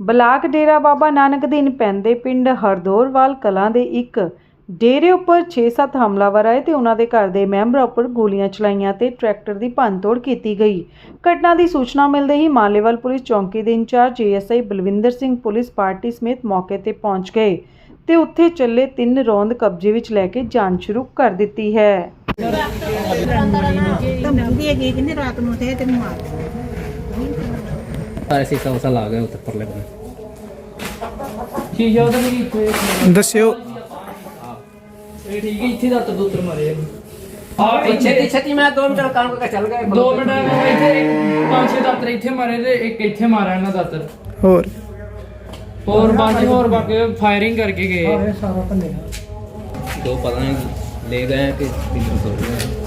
Block Dera Baba Nanak ਅਧੀਨ ਪੈਂਦੇ ਪਿੰਡ ਹਰਦੋਰਵਾਲ ਕਲਾਂ ਦੇ ਇੱਕ ਡੇਰੇ ਉੱਪਰ 6-7 ਹਮਲਾਵਰ ਆਏ ਤੇ ਉਹਨਾਂ ਦੇ ਘਰ ਦੇ ਮੈਂਬਰਾਂ ਉੱਪਰ ਗੋਲੀਆਂ ਚਲਾਈਆਂ ਤੇ ਟਰੈਕਟਰ ਦੀ ਭੰਨਤੋੜ ਕੀਤੀ ਗਈ। ਘਟਨਾ ਦੀ ਸੂਚਨਾ ਮਿਲਦੇ ਹੀ ਮਾਲੇਵਾਲ ਪੁਲਿਸ ਚੌਂਕੀ ਦੇ incharge ASI Balwinder Singh police party ਸਮੇਤ ਮੌਕੇ ਤੇ ਪਹੁੰਚ ਗਏ ਤੇ ਉੱਥੇ ਚੱਲੇ ਤਿੰਨ ਰੌਂਦ ਕਬਜ਼ੇ ਵਿੱਚ ਲੈ ਕੇ ਜਾਂਚ ਸ਼ੁਰੂ ਕਰ ਦਿੱਤੀ ਹੈ। ਧਮਕੀ ਦੇ ਗਈ ਕਹਿੰਦੇ ਰਾਤ ਨੂੰ ਤੇ ਤੈਨੂੰ ਮਾਰ ਸਾਰੇ ਸੀਸਾ ਉਸਾ ਲਾ ਗਏ ਉੱਤੇ ਪਰਲੇ ਬੰਨੇ ਸ਼ੀਸ਼ਾ ਉਹਦਾ ਮੇਰੀ ਇੱਥੇ ਦੱਸਿਓ। ਇਹ ਠੀਕ ਹੈ ਇੱਥੇ ਦਾ ਤਦੂਤਰ ਮਾਰੇ ਆ। ਪਿੱਛੇ ਦੀ ਛਤੀ ਮੈਂ 2 ਮਿੰਟ ਕੰਮ ਕਰਕੇ ਚੱਲ ਗਿਆ। ਦੋ ਮਿੰਟ ਇੱਥੇ ਪੰਜ ਛੇ ਦਾਤਰ ਇੱਥੇ ਮਾਰੇ ਤੇ ਇੱਕ ਇੱਥੇ ਮਾਰਿਆ ਇਹਨਾਂ ਦਾਤਰ ਹੋਰ। ਹੋਰ ਬਾਕੀ ਹੋਰ ਬਾਕੀ ਫਾਇਰਿੰਗ ਕਰਕੇ ਗਏ। ਦੋ ਪਤਾ ਨਹੀਂ ਲੈ ਗਏ ਕਿ ਕਿੱਧਰ ਸੋ ਗਏ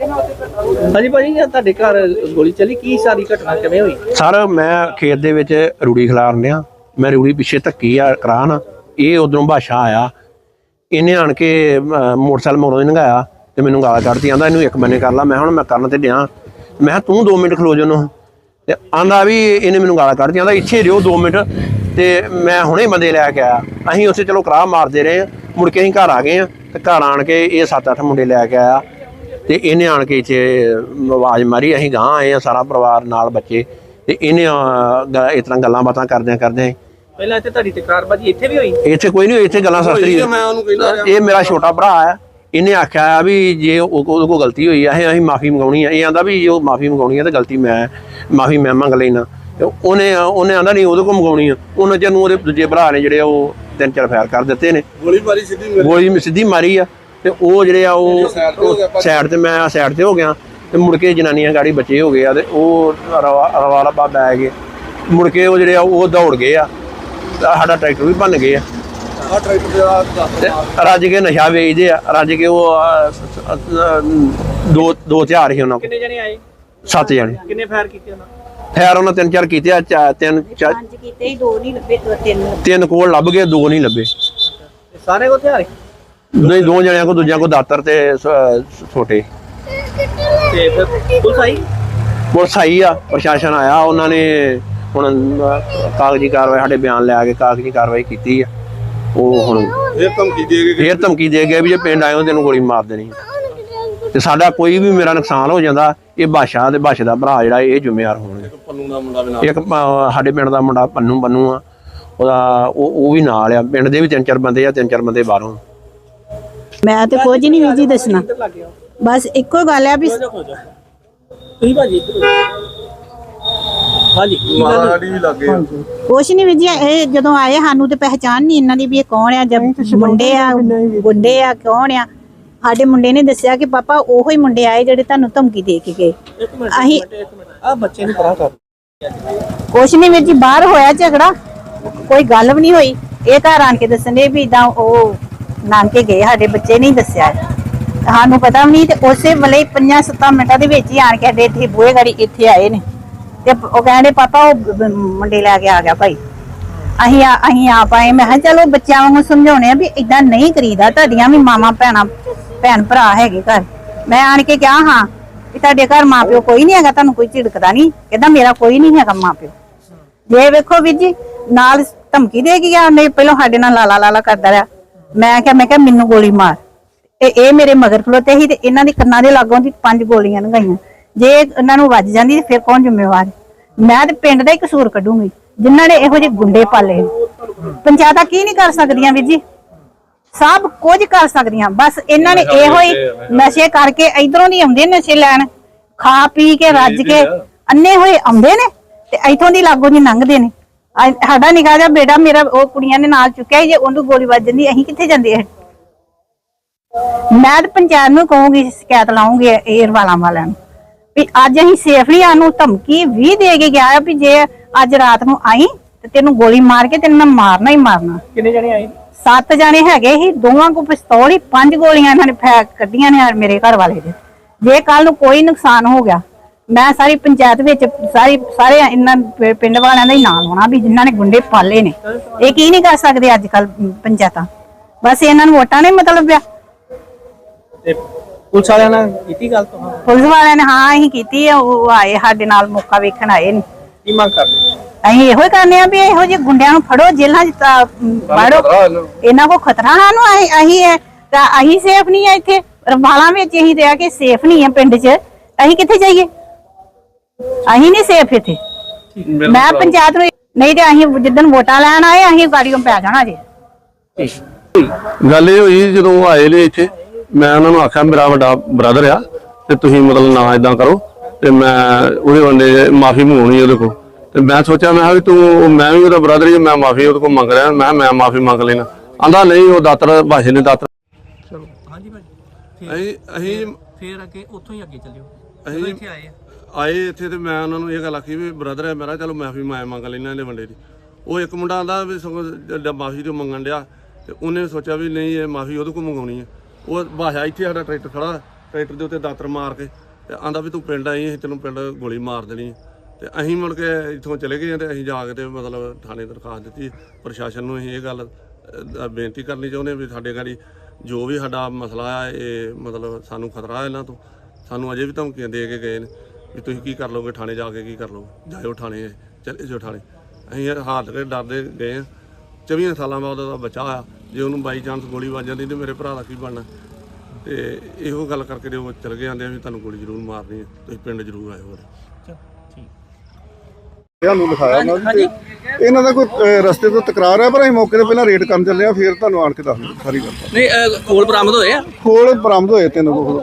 ਹਾਂਜੀ ਭਾਜੀ ਇਹ ਤੁਹਾਡੇ ਘਰ ਗੋਲੀ ਚੱਲੀ? ਕੀ ਸਾਰੀ ਘਟਨਾ ਕਿਵੇਂ ਹੋਈ? ਸਰ, ਮੈਂ ਖੇਤ ਦੇ ਵਿੱਚ ਰੂੜੀ ਖਿਲਾਰਨ ਡਿਆ। ਮੈਂ ਰੂੜੀ ਪਿੱਛੇ ਧੱਕੀ ਆ, ਕਰਾਨ। ਇਹ ਉਧਰੋਂ ਬਾਸ਼ਾ ਆਇਆ। ਇਹਨੇ ਆਣ ਕੇ ਮੋਟਰਸਾਈਕਲ ਮੋੜੋਂ ਨੰਗਾਇਆ ਤੇ ਮੈਨੂੰ ਗਾਲਾਂ ਕੱਢਦੀ ਆਂਦਾ ਇਹਨੂੰ ਇੱਕ ਬੰਨੇ ਕਰ ਲਾ, ਮੈਂ ਹੁਣ ਮੈਂ ਕਰਨ ਤੇ ਡਿਆ। ਮੈਂ ਕਿਹਾ, ਤੂੰ 2 ਮਿੰਟ ਖਲੋ ਜਾ ਉਹਨੂੰ। ਤੇ ਆਂਦਾ ਵੀ ਇਹਨੇ ਮੈਨੂੰ ਗਾਲਾਂ ਕੱਢਦੀ ਆਂਦਾ ਇੱਥੇ ਰਿਓ 2 ਮਿੰਟ ਤੇ ਮੈਂ ਹੁਣੇ ਬੰਦੇ ਲੈ ਕੇ ਆਇਆ। ਅਸੀਂ ਉਸੇ ਚਲੋ ਕਰਾਹ ਮਾਰਦੇ ਰਹੇ ਮੁੜ ਕੇ ਅਸੀਂ ਘਰ ਆ ਗਏ ਆ ਤੇ ਘਰ ਆਣ ਕੇ ਇਹ 7-8 ਮੁੰਡੇ ਲੈ ਕੇ ਆਇਆ। ਤੇ ਇਹਨੇ ਆਣ ਕੇ ਇੱਥੇ ਆਵਾਜ਼ ਮਾਰੀ ਅਸੀਂ ਗਾਂ ਆਏ ਆ ਸਾਰਾ ਪਰਿਵਾਰ ਨਾਲ ਬੱਚੇ ਤੇ ਇਹਨੇ ਇਸ ਤਰ੍ਹਾਂ ਗੱਲਾਂ ਬਾਤਾਂ ਕਰਦਿਆਂ ਕਰਦਿਆਂ ਪਹਿਲਾਂ ਇੱਥੇ ਤੁਹਾਡੀ ਤਕਰਾਰਬਾਜੀ ਇੱਥੇ ਵੀ ਹੋਈ? ਇੱਥੇ ਕੋਈ ਨਹੀਂ ਇੱਥੇ ਗੱਲਾਂ ਸਸਤਰੀ ਇਹ ਮੇਰਾ ਛੋਟਾ ਭਰਾ ਹੈ ਇਹਨੇ ਆਖਿਆ ਆ ਵੀ ਜੇ ਉਹ- ਉਹਦੇ ਕੋਲ ਗਲਤੀ ਹੋਈ ਆ ਇਹ ਅਸੀਂ ਮਾਫੀ ਮੰਗਾਉਣੀ ਆ। ਇਹ ਆਂਦਾ ਵੀ ਜੇ ਉਹ ਮਾਫੀ ਮੰਗਾਉਣੀ ਆ ਤੇ ਗਲਤੀ ਮੈਂ ਮਾਫੀ ਮੈਂ ਮੰਗ ਲੈਣਾ। ਤੇ ਉਹਨੇ ਉਹਨੇ ਆਂਦਾ ਨਹੀਂ ਉਹਦੇ ਕੋਲ ਮੰਗਾਉਣੀ ਆ। ਉਹਨਾਂ ਚਿਰ ਨੂੰ ਉਹਦੇ ਦੂਜੇ ਭਰਾ ਨੇ ਜਿਹੜੇ ਆ ਉਹ ਤਿੰਨ ਚਾਰ ਫਾਇਰ ਕਰ ਦਿੱਤੇ ਨੇ। ਗੋਲੀ ਮਾਰੀ। ਸਿੱਧੀ ਗੋਲੀ ਮੈਂ ਸਿੱਧੀ ਮਾਰੀ ਆ। ਤੇ ਉਹ ਜਿਹੜੇ ਆ ਉਹ ਸਾਈਡ ਤੇ ਮੈਂ ਸਾਈਡ ਤੇ ਹੋ ਗਿਆ ਤੇ ਮੁੜ ਕੇ ਜਨਾਨੀਆਂ ਗਾੜੀ ਬੱਚੇ ਹੋ ਗਏ ਆ ਤੇ ਉਹ ਰਵਾਲਾ ਬਾ ਬੈ ਗਏ। ਮੁੜ ਕੇ ਉਹ ਜਿਹੜੇ ਆ ਉਹ ਦੌੜ ਗਏ ਆ ਸਾਡਾ ਟਰੈਕਟਰ ਵੀ ਭੰਨ ਗਏ ਆ। ਰੱਜ ਕੇ ਨਸ਼ਾ ਵੇਚਦੇ ਆ ਰੱਜ ਕੇ ਉਹ ਦੋ ਦੋ ਹਥਿਆਰ ਸੀ ਉਹਨਾਂ ਕੋਲ। ਕਿੰਨੇ ਜਣੇ ਆਏ? ਸੱਤ ਜਣੇ। ਕਿੰਨੇ ਫਾਇਰ ਕੀਤੇ ਉਹਨਾਂ? ਫੇਰ ਉਹਨਾਂ ਤਿੰਨ ਚਾਰ ਕੀਤੇ ਆ ਤਿੰਨ ਚਾ- ਪੰਜ ਕੀਤੇ ਹੀ ਦੋ ਨਹੀਂ ਲੱਭੇ ਦੋ ਤਿੰਨ। ਤਿੰਨ ਕੋਲ ਲੱਭ ਗਏ ਦੋ ਨਹੀਂ ਲੱਭੇ। ਸਾਰੇ ਕੋ ਹਥਿਆਰ ਨਹੀਂ ਦੋ ਜਣਿਆਂ ਕੋ ਦੂਜਿਆਂ ਕੋ ਦਾਤਰ ਤੇ ਸ- ਛੋਟੇ। ਤੇ ਫਿਰ ਪੁਲਿਸ ਆਈ? ਪੁਲਿਸ ਆਈ ਆ ਪ੍ਰਸ਼ਾਸਨ ਆਇਆ ਉਹਨਾਂ ਨੇ ਹੁਣ ਕਾਗਜ਼ੀ ਕਾਰਵਾਈ ਸਾਡੇ ਬਿਆਨ ਲੈ ਕੇ ਕਾਗਜ਼ੀ ਕਾਰਵਾਈ ਕੀਤੀ ਆ। ਉਹ ਹੁਣ ਇਹ ਧਮਕੀ ਦੇ ਕੇ ਫੇਰ ਧਮਕੀ ਦੇ ਗਏ ਵੀ ਜੇ ਪਿੰਡ ਆਇਓ ਤੈਨੂੰ ਗੋਲੀ ਮਾਰ ਦੇਣੀ ਤੇ ਸਾਡਾ ਕੋਈ ਵੀ ਮੇਰਾ ਨੁਕਸਾਨ ਹੋ ਜਾਂਦਾ ਇਹ ਬਾਸ਼ਾ ਤੇ ਬਾਸ਼ਾ ਦਾ ਭਰਾ ਜਿਹੜਾ ਇਹ ਜ਼ਿੰਮੇਵਾਰ ਹੋਣਗੇ। ਪੰਨੂ ਦਾ ਮੁੰਡਾ ਵੀ ਨਾਲ। ਇੱਕ ਸਾਡੇ ਪਿੰਡ ਦਾ ਮੁੰਡਾ ਪੰਨੂ ਪੰਨੂ ਆ। ਉਹਦਾ ਉਹ ਉਹ ਵੀ ਨਾਲ ਆ। ਪਿੰਡ ਦੇ ਵੀ ਤਿੰਨ ਚਾਰ ਬੰਦੇ ਆ ਤਿੰਨ ਚਾਰ ਬੰਦੇ ਬਾਹਰੋਂ। ਮੈਂ ਤੇ ਕੁਝ ਨਹੀਂ ਵੀ ਜੀ ਦੱਸਣਾ। ਬਸ ਇੱਕੋ ਗੱਲ ਆ ਵੀ ਤੁਸੀਂ ਭਾਜੀ ਇੱਧਰ ਹਾਂਜੀ? ਮਾੜੀ ਲੱਗੇ ਕੁਛ ਨਹੀਂ ਵੀ ਜੀ ਇਹ ਜਦੋਂ ਆਏ ਸਾਨੂੰ ਤੇ ਪਹਿਚਾਨ ਨਹੀਂ ਇਹਨਾਂ ਦੀ ਵੀ ਇਹ ਕੌਣ ਆ ਜਦ ਮੁੰਡੇ ਆ ਗੁੰਡੇ ਆ ਕੌਣ ਆ? ਸਾਡੇ ਮੁੰਡੇ ਨੇ ਦੱਸਿਆ ਕਿ ਪਾਪਾ ਉਹੋ ਹੀ ਮੁੰਡੇ ਆਏ ਜਿਹੜੇ ਤੁਹਾਨੂੰ ਧਮਕੀ ਦੇ ਕੇ ਗਏ। ਇੱਕ ਮਿੰਟ ਅਸੀਂ ਇੱਕ ਮਿੰਟ। ਆ ਬੱਚੇ ਨੂੰ ਪਰਾਂ ਕਰ। ਕੁਛ ਨਹੀਂ ਵੀਰ ਜੀ ਬਾਹਰ ਹੋਇਆ ਝਗੜਾ। ਕੋਈ ਗੱਲ ਵੀ ਨਹੀਂ ਹੋਈ। ਇਹ ਘਰ ਆਣ ਕੇ ਦੱਸਣੇ ਵੀ ਇਦਾਂ ਉਹ ਨਾਨਕੇ ਗਏ, ਸਾਡੇ ਬੱਚੇ ਨਹੀਂ ਦੱਸਿਆ। ਸਾਨੂੰ ਪਤਾ ਵੀ ਨਹੀਂ, ਤੇ ਉਸੇ ਵੇਲੇ 5-7 ਮਿੰਟਾਂ ਦੇ ਵਿੱਚ ਹੀ ਆਣ ਕੇ ਸਾਡੇ ਇੱਥੇ ਬੂਹੇ ਗਾੜੀ ਇੱਥੇ ਆਏ ਨੇ। ਤੇ ਉਹ ਕਹਿੰਦੇ, ਪਾਪਾ, ਉਹ ਮੁੰਡੇ ਲੈ ਕੇ ਆ ਗਿਆ ਭਾਈ। ਅਸੀਂ ਅਸੀਂ ਆਪ ਆਏ। ਮੈਂ ਕਿਹਾ, ਚਲੋ, ਬੱਚਿਆਂ ਵਾਂਗੂ ਸਮਝਾਉਣੇ ਆ ਵੀ ਇਦਾਂ ਨਹੀਂ ਕਰੀਦਾ। ਤੁਹਾਡੀਆਂ ਵੀ ਮਾਮਾ ਭੈਣਾਂ, ਭੈਣ ਭਰਾ ਹੈਗੇ ਘਰ। ਮੈਂ ਆਣ ਕੇ ਕਿਹਾ, ਹਾਂ, ਵੀ ਤੁਹਾਡੇ ਘਰ ਮਾਪਿਓ ਕੋਈ ਨਹੀਂ ਹੈਗਾ, ਤੁਹਾਨੂੰ ਕੋਈ ਝਿੜਕਦਾ ਨਹੀਂ। ਕਹਿੰਦਾ, ਮੇਰਾ ਕੋਈ ਨਹੀਂ ਹੈਗਾ ਮਾਪਿਓ। ਜੇ ਵੇਖੋ ਵੀਰ ਜੀ, ਨਾਲ ਧਮਕੀ ਦੇ ਗਿਆ, ਉਹਨੇ ਪਹਿਲਾਂ ਸਾਡੇ ਨਾਲ ਲਾਲਾ ਲਾਲਾ ਕਰਦਾ ਰਿਹਾ। ਮੈਂ ਕਿਹਾ ਮੈਂ ਕਿਹਾ ਮੈਨੂੰ ਗੋਲੀ ਮਾਰ। ਇਹ ਇਹ ਮੇਰੇ ਮਗਰ ਖਲੋਤੇ ਸੀ ਤੇ ਇਹਨਾਂ ਦੇ ਕੰਨਾਂ ਦੇ ਲਾਗੋਂ ਦੀ ਪੰਜ ਗੋਲੀਆਂ ਲੰਘਾਈਆਂ। ਜੇ ਇਹਨਾਂ ਨੂੰ ਵੱਜ ਜਾਂਦੀ ਤੇ ਫਿਰ ਕੌਣ ਜ਼ਿੰਮੇਵਾਰ? ਮੈਂ ਤੇ ਪਿੰਡ ਦਾ ਹੀ ਕਸੂਰ ਕੱਢੂੰਗੀ। ਜਿਨ੍ਹਾਂ ਨੇ ਇਹੋ ਜਿਹੇ ਗੁੰਡੇ ਪਾਲੇ। ਪੰਚਾਇਤਾਂ ਕੀ ਨਹੀਂ ਕਰ ਸਕਦੀਆਂ ਵੀਰ ਜੀ? ਸਭ ਕੁਝ ਕਰ ਸਕਦੀਆਂ। ਬਸ ਇਹਨਾਂ ਨੇ ਇਹੋ ਹੀ ਨਸ਼ੇ ਕਰਕੇ ਇਧਰੋਂ ਦੀ ਆਉਂਦੇ ਨਸ਼ੇ ਲੈਣ। ਖਾ ਪੀ ਕੇ ਰੱਜ ਕੇ ਅੰਨੇ ਹੋਏ ਆਉਂਦੇ ਨੇ ਤੇ ਇਥੋਂ ਦੀ ਲਾਗੋਂ ਦੀ ਲੰਘਦੇ ਨੇ। ਸਾਡਾ ਨਿਕਾ ਜਿਹਾ ਬੇਟਾ ਮੇਰਾ ਉਹ ਕੁੜੀਆਂ ਨੇ ਨਾਲ ਚੁੱਕਿਆ ਸੀ, ਜੇ ਉਹਨੂੰ ਗੋਲੀ ਵੱਜ ਜਾਂਦੀ ਅਸੀਂ ਕਿੱਥੇ ਜਾਂਦੇ ਆ? ਮੈਂ ਤਾਂ ਪੰਚਾਇਤ ਨੂੰ ਕਹੂੰਗੀ ਸ਼ਿਕਾਇਤ ਲਾਉਂਗੀ ਏਅਰ ਵਾਲਾਂ ਵਾਲਿਆਂ ਨੂੰ ਵੀ ਅੱਜ ਅਸੀਂ ਸੇਫਲੀ ਆਨੂੰ ਧਮਕੀ ਵੀ ਦੇ ਕੇ ਗਿਆ ਆ ਵੀ ਜੇ ਅੱਜ ਰਾਤ ਨੂੰ ਆਈ ਤੇ ਤੈਨੂੰ ਗੋਲੀ ਮਾਰ ਕੇ ਤੈਨੂੰ ਮੈਂ ਮਾਰਨਾ ਹੀ ਮਾਰਨਾ। ਕਿੰਨੇ ਜਣੇ ਆਏ? ਸੱਤ ਜਾਣੇ ਹੈਗੇ ਸੀ ਦੋਵਾਂ ਕੋ ਪਿਸਤੌਲ ਹੀ ਪੰਜ ਗੋਲੀਆਂ ਇਹਨਾਂ ਨੇ ਫੈਕ ਕੱਢੀਆਂ ਨੇ ਮੇਰੇ ਘਰ ਵਾਲੇ ਦੇ। ਜੇ ਕੱਲ ਨੂੰ ਕੋਈ ਨੁਕਸਾਨ ਹੋ ਗਿਆ ਮੈਂ ਸਾਰੀ ਪੰਚਾਇਤ ਵਿੱਚ ਸਾਰੀ ਸਾਰੇ ਇਹਨਾਂ ਪਿੰਡ ਵਾਲਿਆਂ ਦਾ ਹੀ ਨਾਂ ਲਾਉਣਾ ਵੀ ਜਿਨ੍ਹਾਂ ਨੇ ਗੁੰਡੇ ਪਾਲੇ ਨੇ। ਇਹ ਕੀ ਨਹੀਂ ਕਰ ਸਕਦੇ ਅੱਜ ਕੱਲ ਪੰਚਾਇਤਾਂ? ਬਸ ਇਹਨਾਂ ਨੂੰ ਵੋਟਾਂ ਨੇ ਮਤਲਬ ਆ। ਤੇ ਪੁਲਿਸ ਵਾਲਿਆਂ ਨਾਲ ਕੀਤੀ ਗੱਲ ਤੋਂ? ਪੁਲਿਸ ਵਾਲਿਆਂ ਨੇ ਹਾਂ ਅਸੀਂ ਕੀਤੀ ਆ ਉਹ ਆਏ ਸਾਡੇ ਨਾਲ ਮੌਕਾ ਵੇਖਣ ਆਏ ਨੇ। ਕੀ ਮੰਗ ਕਰਦੇ? ਅਸੀਂ ਇਹੋ ਹੀ ਕਰਨੇ ਆ ਵੀ ਇਹੋ ਜਿਹੇ ਗੁੰਡਿਆਂ ਨੂੰ ਫੜੋ ਜੇਲ੍ਹਾਂ 'ਚ ਵਾੜੋ ਇਹਨਾਂ ਕੋ ਖਤਰਾ ਸਾਨੂੰ ਅਸੀਂ ਤਾਂ ਅਸੀਂ ਸੇਫ ਨਹੀਂ ਆ ਇੱਥੇ। ਰਵਾਲਾਂ ਵਿੱਚ ਅਸੀਂ ਰਹਿ ਕੇ ਸੇਫ ਨਹੀਂ ਆ ਪਿੰਡ 'ਚ। ਅਸੀਂ ਕਿੱਥੇ ਜਾਈਏ? ਅਸੀਂ ਨਹੀਂ ਸੇਫ ਇੱਥੇ। ਮੈਂ ਪੰਚਾਇਤ ਨੂੰ ਨਹੀਂ ਤੇ ਅਸੀਂ ਜਿੱਦਣ ਵੋਟਾਂ ਲੈਣ ਆਏ ਅਸੀਂ ਗਾੜੀਆਂ ਪੈ ਜਾਣਾ ਜੀ। ਗੱਲ ਇਹ ਹੋਈ ਜਦੋਂ ਉਹ ਆਏ ਨੇ ਇੱਥੇ ਮੈਂ ਉਹਨਾਂ ਨੂੰ ਆਖਿਆ ਮੇਰਾ ਵੱਡਾ ਬ੍ਰਦਰ ਆ ਤੇ ਤੁਸੀਂ ਮਤਲਬ ਨਾ ਇਦਾਂ ਕਰੋ ਤੇ ਮੈਂ ਉਹਦੇ ਬੰਦੇ ਮਾਫੀ ਮੰਗਾਉਣੀ ਉਹਦੇ ਕੋਲ। ਤੇ ਮੈਂ ਸੋਚਿਆ ਮੈਂ ਵੀ ਤੂੰ ਮੈਂ ਵੀ ਉਹਦਾ ਬ੍ਰਦਰ ਹੀ ਮੈਂ ਮਾਫੀ ਉਹਦੇ ਕੋਲ ਮੰਗ ਰਿਹਾ ਮੈਂ ਮੈਂ ਮਾਫੀ ਮੰਗ ਲੈਣਾ ਆਂਦਾ ਨਹੀਂ ਉਹ ਦਾਤਰ ਭਾਸ਼ੇ ਨੇ ਦਾਤਰ। ਹਾਂਜੀ ਭਾਈ ਅਸੀਂ ਅਸੀਂ ਫੇਰ ਅੱਗੇ ਉੱਥੋਂ ਹੀ ਅੱਗੇ ਚੱਲਿਓ। ਅਸੀਂ ਇੱਥੇ ਆਏ ਆ। ਆਏ ਇੱਥੇ ਤੇ ਮੈਂ ਉਹਨਾਂ ਨੂੰ ਇਹ ਗੱਲ ਆਖੀ ਵੀ ਬ੍ਰਦਰ ਹੈ ਮੇਰਾ, ਚਲੋ ਮਾਫੀ ਮੈਂ ਮੰਗ ਲੈਣਾ ਇਹਦੇ ਬੰਦੇ ਦੀ। ਉਹ ਇੱਕ ਮੁੰਡਾ ਆਂਦਾ ਵੀ ਸਗੋਂ ਜਦ ਮਾਫੀ ਤੋਂ ਮੰਗਣ ਡਿਆ ਤੇ ਉਹਨੇ ਸੋਚਿਆ ਵੀ ਨਹੀਂ ਇਹ ਮਾਫੀ ਉਹਦੇ ਕੋਲ ਮੰਗਾਉਣੀ ਹੈ ਉਹ ਭਾਸ਼ਾ ਇੱਥੇ ਸਾਡਾ ਟਰੈਕਟਰ ਖੜਾ, ਟਰੈਕਟਰ ਦੇ ਉੱਤੇ ਦਾਤਰ ਮਾਰ ਕੇ ਤੇ ਆਂਦਾ ਵੀ ਤੂੰ ਪਿੰਡ ਆਈ ਅਸੀਂ ਤੈਨੂੰ ਪਿੰਡ ਗੋਲੀ ਮਾਰ ਦੇਣੀ ਹੈ। ਤੇ ਅਸੀਂ ਮੁੜ ਕੇ ਇੱਥੋਂ ਚਲੇ ਗਏ ਤੇ ਅਸੀਂ ਜਾ ਕੇ ਤੇ ਮਤਲਬ ਥਾਣੇ ਦਰਖਾਸਤ ਦਿੱਤੀ, ਪ੍ਰਸ਼ਾਸਨ ਨੂੰ ਅਸੀਂ ਇਹ ਗੱਲ ਬੇਨਤੀ ਕਰਨੀ ਚਾਹੁੰਦੇ ਹਾਂ ਵੀ ਸਾਡੇ ਗਾੜੀ ਜੋ ਵੀ ਸਾਡਾ ਮਸਲਾ ਆ, ਇਹ ਮਤਲਬ ਸਾਨੂੰ ਖਤਰਾ ਹੈ ਇਹਨਾਂ ਤੋਂ। ਸਾਨੂੰ ਅਜੇ ਵੀ ਧਮਕੀਆਂ ਦੇ ਕੇ ਗਏ ਨੇ। ਵੀ ਤੁਸੀਂ ਕੀ ਕਰ ਲਓਗੇ ਥਾਣੇ ਜਾ ਕੇ ਕੀ ਕਰ ਲਓਗੇ? ਜਾਇਓ ਥਾਣੇ ਚਲੇ ਜਾਓ ਥਾਣੇ। ਅਸੀਂ ਇਹ ਹਾਰ ਕੇ ਡਰਦੇ ਗਏ ਆ। 24 ਸਾਲਾਂ ਬਾਅਦ ਉਹਦਾ ਬੱਚਾ ਆ ਜੇ ਉਹਨੂੰ ਬਾਈ ਚਾਂਸ ਗੋਲੀ ਵੱਜ ਜਾਂਦੀ ਤੇ ਮੇਰੇ ਭਰਾ ਦਾ ਕੀ ਬਣਨਾ? ਤੇ ਇਹੋ ਗੱਲ ਕਰਕੇ ਉਹ ਚਲ ਗਏ ਆਂਦੇ ਆ ਵੀ ਤੁਹਾਨੂੰ ਗੋਲੀ ਜ਼ਰੂਰ ਮਾਰਨੀ ਹੈ ਤੁਸੀਂ ਪਿੰਡ ਜ਼ਰੂਰ ਆਇਓ ਹੋਰ ਨੂੰ ਲਿਖਾਇਆ ਨਾ ਜੀ ਤੇ ਇਹਨਾਂ ਦਾ ਕੋਈ ਅਹ, ਰਸਤੇ ਤੋਂ ਤਕਰਾਰ ਹੈ ਪਰ ਅਸੀਂ ਮੌਕੇ ਤੇ ਪਹਿਲਾਂ ਰੇਡ ਕਰਨ ਚੱਲੇ ਆ ਫਿਰ ਤੁਹਾਨੂੰ ਆਣ ਕੇ ਦੱਸ ਦਿੰਦੇ ਸਾਰੀ ਗੱਲ। ਨਹੀਂ ਅਹ, ਕੋਲ ਬਰਾਮਦ ਹੋਏ ਆ? ਖੋਲ ਬਰਾਮਦ ਹੋਏ ਤਿੰਨ ਕੋਲ